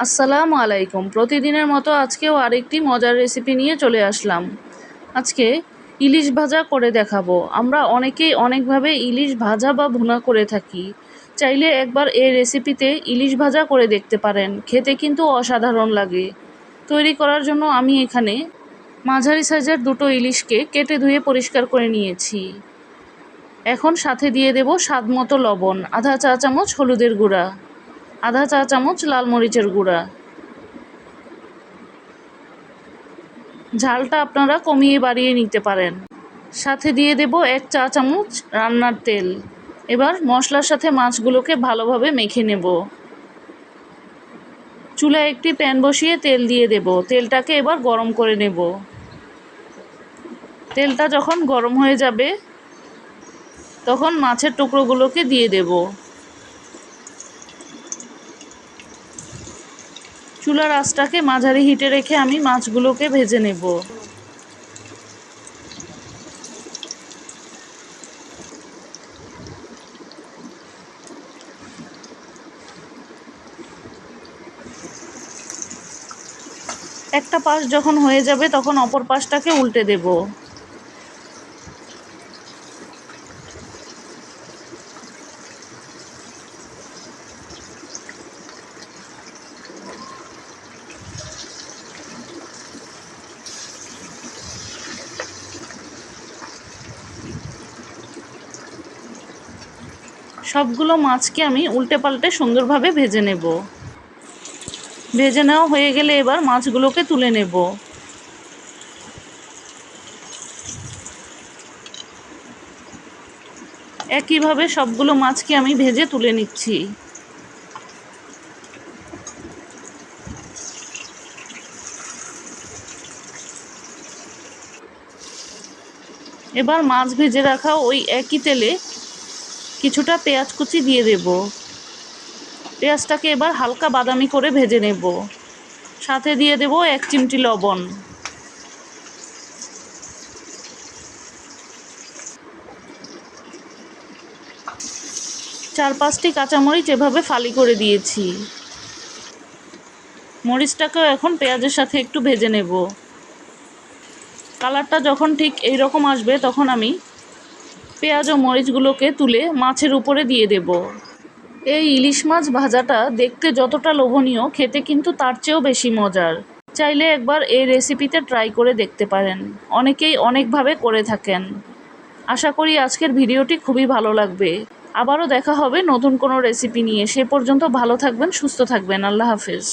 আসসালামু আলাইকুম। প্রতিদিনের মতো আজকেও আরেকটি মজার রেসিপি নিয়ে চলে আসলাম। আজকে ইলিশ ভাজা করে দেখাবো। আমরা অনেকেই অনেকভাবে ইলিশ ভাজা বা ভুনা করে থাকি। চাইলে একবার এই রেসিপিতে ইলিশ ভাজা করে দেখতে পারেন। খেতে কিন্তু অসাধারণ লাগে। তৈরি করার জন্য আমি এখানে মাঝারি সাইজের দুটো ইলিশকে কেটে ধুয়ে পরিষ্কার করে নিয়েছি। এখন সাথে দিয়ে দেব স্বাদ মতো লবণ, আধা চা চামচ হলুদের গুঁড়া। আধা চা চামচ লাল মরিচের গুঁড়া। ঝালটা আপনারা কমিয়ে বাড়িয়ে নিতে পারেন। সাথে দিয়ে দেব এক চা চামচ রান্নার তেল। এবার মশলার সাথে মাছগুলোকে ভালোভাবে মেখে নেব। চুলায় একটি প্যান বসিয়ে তেল দিয়ে দেব। তেলটাকে এবার গরম করে নেব। তেলটা যখন গরম হয়ে যাবে, তখন মাছের টুকরোগুলোকে দিয়ে দেব। চুলার আঁচটাকে মাঝারি হিটে রেখে আমি মাছগুলোকে ভেজে নেব। একটা পাশ যখন হয়ে যাবে তখন অপর পাশটাকে উল্টে দেব। সবগুলো মাছকে আমি উল্টে পাল্টে সুন্দরভাবে ভেজে নেব। ভেজে নেওয়া হয়ে গেলে এবার মাছগুলোকে তুলে নেব। একইভাবে সবগুলো মাছকে আমি ভেজে তুলে নিচ্ছি। এবার মাছ ভেজে রাখা ওই একই তেলে কিছুটা পেঁয়াজ কুচি দিয়ে দেব। পেঁয়াজটাকে এবার হালকা বাদামি করে ভেজে নেব। সাথে দিয়ে দেব এক চিমটি লবণ। চার পাঁচটি কাঁচামরিচ এভাবে ফালি করে দিয়েছি। মরিচটাকেও এখন পেঁয়াজের সাথে একটু ভেজে নেব। কালারটা যখন ঠিক এই রকম আসবে তখন আমি পেঁয়াজ ও মরিচগুলোকে তুলে মাছের উপরে দিয়ে দেব। এই ইলিশ মাছ ভাজাটা দেখতে যতটা লোভনীয়, খেতে কিন্তু তার চেয়েও বেশি মজার। চাইলে একবার এই রেসিপিতে ট্রাই করে দেখতে পারেন। অনেকেই অনেকভাবে করে থাকেন। আশা করি আজকের ভিডিওটি খুবই ভালো লাগবে। আবারও দেখা হবে নতুন কোনো রেসিপি নিয়ে। সে পর্যন্ত ভালো থাকবেন, সুস্থ থাকবেন। আল্লাহ হাফেজ।